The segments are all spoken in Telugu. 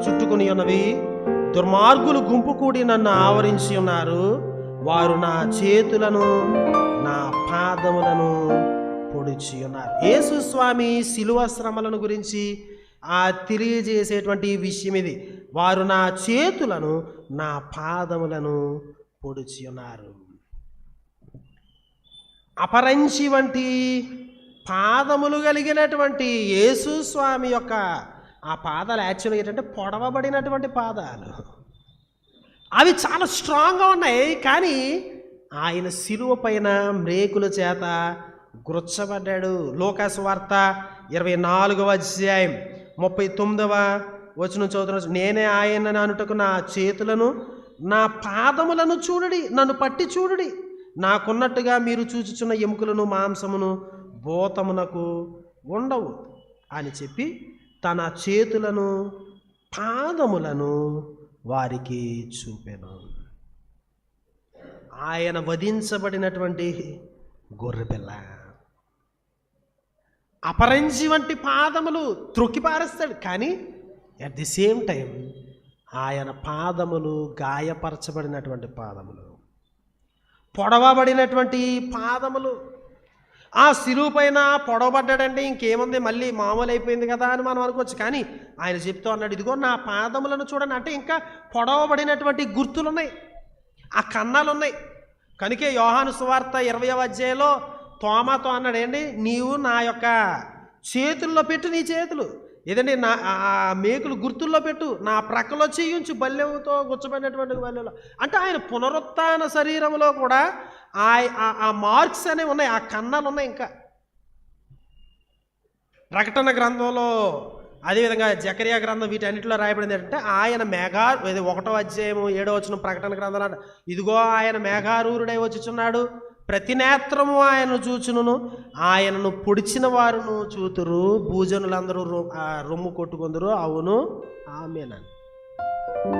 చుట్టుకుని ఉన్నవి. దుర్మార్గులు గుంపు కూడి నన్ను ఆవరించి ఉన్నారు. వారు నా చేతులను నా పాదములను పొడిచి ఉన్నారు. యేసు స్వామి శిలువ శ్రమలను గురించి ఆ తెలియజేసేటువంటి విషయం ఇది. వారు నా చేతులను నా పాదములను పొడిచి ఉన్నారు. అపరంచి వంటి పాదములు కలిగినటువంటి యేసు స్వామి యొక్క ఆ పాదాలు యాక్చువల్గా ఏంటంటే పొడవబడినటువంటి పాదాలు. అవి చాలా స్ట్రాంగ్గా ఉన్నాయి కానీ ఆయన శిలువ పైన మ్రేకుల చేత గుచ్చబడ్డాడు. లోకాసు వార్త ఇరవై నాలుగవ అధ్యాయం ముప్పై తొమ్మిదవ వచ్చిన చదువుతున్న నేనే ఆయన అనుటకు నా చేతులను నా పాదములను చూడుడి నన్ను పట్టి చూడుడి. నాకున్నట్టుగా మీరు చూచుచున్న ఎముకలను మాంసమును భూతమునకు ఉండవు. అని చెప్పి తన చేతులను పాదములను వారికి చూపెను. ఆయన వధించబడినటువంటి గొర్రెపిల్ల. అపరంజి వంటి పాదములు త్రొక్కిపారేస్తాడు కానీ అట్ ది సేమ్ టైం ఆయన పాదములు గాయపరచబడినటువంటి పాదములు. పొడవబడినటువంటి పాదములు ఆ శిలువు పైన పొడవబడ్డాడంటే ఇంకేముంది? మళ్ళీ మామూలు అయిపోయింది కదా అని మనం అనుకోవచ్చు. కానీ ఆయన చెప్తూ అన్నాడు ఇదిగో నా పాదములను చూడండి. అంటే ఇంకా పొడవబడినటువంటి గుర్తులు ఉన్నాయి ఆ కన్నాలు ఉన్నాయి కనుకే యోహాను సువార్త ఇరవై అధ్యాయంలో తోమాతో అన్నాడండి నీవు నా యొక్క చేతుల్లో పెట్టు నీ చేతులు. ఏదండి? నా ఆ- మేకులు గుర్తుల్లో పెట్టు. నా ప్రక్కలో చేయించు. బల్లెంతో గుచ్చబడినటువంటి బల్లెలో అంటే ఆయన పునరుత్న శరీరంలో కూడా ఆ ఆ- మార్క్స్ అనేవి ఉన్నాయి ఆ కన్నాలు ఉన్నాయి ఇంకా. ప్రకటన గ్రంథంలో అదేవిధంగా జకరియా గ్రంథం వీటన్నిటిలో రాయబడింది ఏంటంటే ఆయన మేఘా ఇది ఒకటో అధ్యాయము ఏడో వచ్చిన ప్రకటన గ్రంథంలో ఇదిగో ఆయన మేఘారూరుడై వచ్చుచున్నాడు ప్రతి నేత్రము ఆయనను చూచును ఆయనను పొడిచిన వారును చూతురు భూజనులందరూ రొ- రొమ్ము కొట్టుకుందరు అవును ఆమెనని.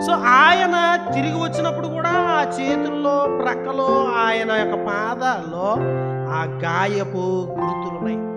సో ఆయన తిరిగి వచ్చినప్పుడు కూడా ఆ చేతుల్లో ప్రక్కలో ఆయన యొక్క పాదాల్లో ఆ గాయపు గుర్తులున్నాయి.